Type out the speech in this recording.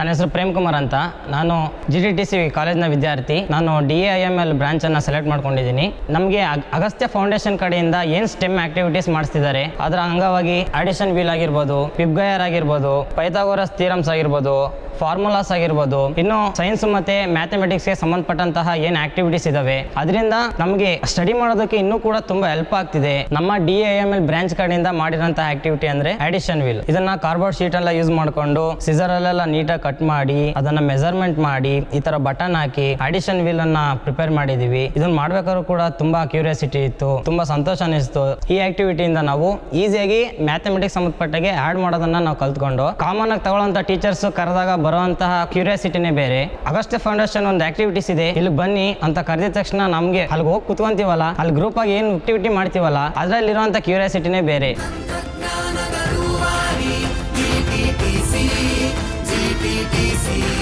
ನನ್ನ ಹೆಸರು ಪ್ರೇಮ್ ಕುಮಾರ್ ಅಂತ. ನಾನು ಜಿ ಟಿ ಟಿ ಸಿ ಕಾಲೇಜ್ನ ವಿದ್ಯಾರ್ಥಿ. ನಾನು D A I M L ಬ್ರಾಂಚನ್ನು select ಮಾಡ್ಕೊಂಡಿದ್ದೀನಿ. ನಮಗೆ ಅಗಸ್ತ್ಯ ಫೌಂಡೇಶನ್ ಕಡೆಯಿಂದ ಏನು ಸ್ಟೆಮ್ ಆಕ್ಟಿವಿಟೀಸ್ ಮಾಡಿಸ್ತಿದ್ದಾರೆ, ಅದರ ಅಂಗವಾಗಿ ಅಡಿಷನ್ ವೀಲ್ ಆಗಿರ್ಬೋದು ಪಿಬ್ಗಯರ್ ಆಗಿರ್ಬೋದು ಪೈಥಾಗೋರಸ್ ಥಿಯರಮ್ಸ್ ಆಗಿರ್ಬೋದು ಫಾರ್ಮುಲಾಸ್ ಆಗಿರ್ಬೋದು, ಇನ್ನು ಸೈನ್ಸ್ ಮತ್ತೆ ಮ್ಯಾಥಮೆಟಿಕ್ಸ್ಗೆ ಸಂಬಂಧಪಟ್ಟಂತಹ ಏನು ಆಕ್ಟಿವಿಟೀಸ್ ಇದಾವೆ, ಅದರಿಂದ ನಮಗೆ ಸ್ಟಡಿ ಮಾಡೋದಕ್ಕೆ ಇನ್ನೂ ಕೂಡ ತುಂಬಾ ಹೆಲ್ಪ್ ಆಗ್ತಿದೆ. ನಮ್ಮ D A M L branch ಕಡೆಯಿಂದ ಮಾಡಿರೋಂತಹ ಆಕ್ಟಿವಿಟಿ ಅಂದ್ರೆ ಅಡಿಷನ್ ವೀಲ್ ಇದನ್ನ ಕಾರ್ಬೋರ್ಡ್ ಶೀಟ್ ಎಲ್ಲ ಯೂಸ್ ಮಾಡ್ಕೊಂಡು ಸಿಸರ್ ಅಲ್ಲೆಲ್ಲ ನೀಟಾಗಿ ಕಟ್ ಮಾಡಿ, ಅದನ್ನ ಮೆಜರ್ಮೆಂಟ್ ಮಾಡಿ, ಈ ತರ ಬಟನ್ ಹಾಕಿ ಅಡಿಷನ್ ವೀಲ್ ಅನ್ನ ಪ್ರಿಪೇರ್ ಮಾಡಿದೀವಿ. ಇದನ್ನ ಮಾಡ್ಬೇಕಾದ್ರೂ ಕೂಡ ತುಂಬಾ ಕ್ಯೂರಿಯಾಸಿಟಿ ಇತ್ತು, ತುಂಬಾ ಸಂತೋಷ ಅನಿಸ್ತು ಈ ಆಕ್ಟಿವಿಟಿಯಿಂದ ನಾವು ಈಸಿಯಾಗಿ ಮ್ಯಾಥಮೆಟಿಕ್ಸ್ ಸಂಬಂಧಪಟ್ಟಾಗೆ ಆಡ್ ಮಾಡೋದನ್ನ ನಾವು ಕಲ್ತ್ಕೊಂಡು ಕಾಮನ್ ಆಗಿ ತಗೊಳ್ಳೋಂಥ ಟೀಚರ್ಸ್ ಕರೆದಾಗ ಬರುವಂತಹ ಕ್ಯೂರಿಯಾಸಿಟಿನೇ ಬೇರೆ. ಅಗಸ್ಟ್ ಫೌಂಡೇಶನ್ ಒಂದು ಆಕ್ಟಿವಿಟೀಸ್ ಇದೆ ಇಲ್ಲಿ ಬನ್ನಿ ಅಂತ ಕರೆದಿದ ತಕ್ಷಣ ನಮಗೆ ಅಲ್ಲಿ ಹೋಗಿ ಕುತ್ಕೊಂತೀವಲ್ಲ ಅಲ್ಲಿ ಗ್ರೂಪ್ ಆಗಿ ಏನು ಆಕ್ಟಿವಿಟಿ ಮಾಡ್ತೀವಲ್ಲ ಅದರಲ್ಲಿರುವಂಥ ಕ್ಯೂರಿಯಾಸಿಟಿನೇ ಬೇರೆ. CBC.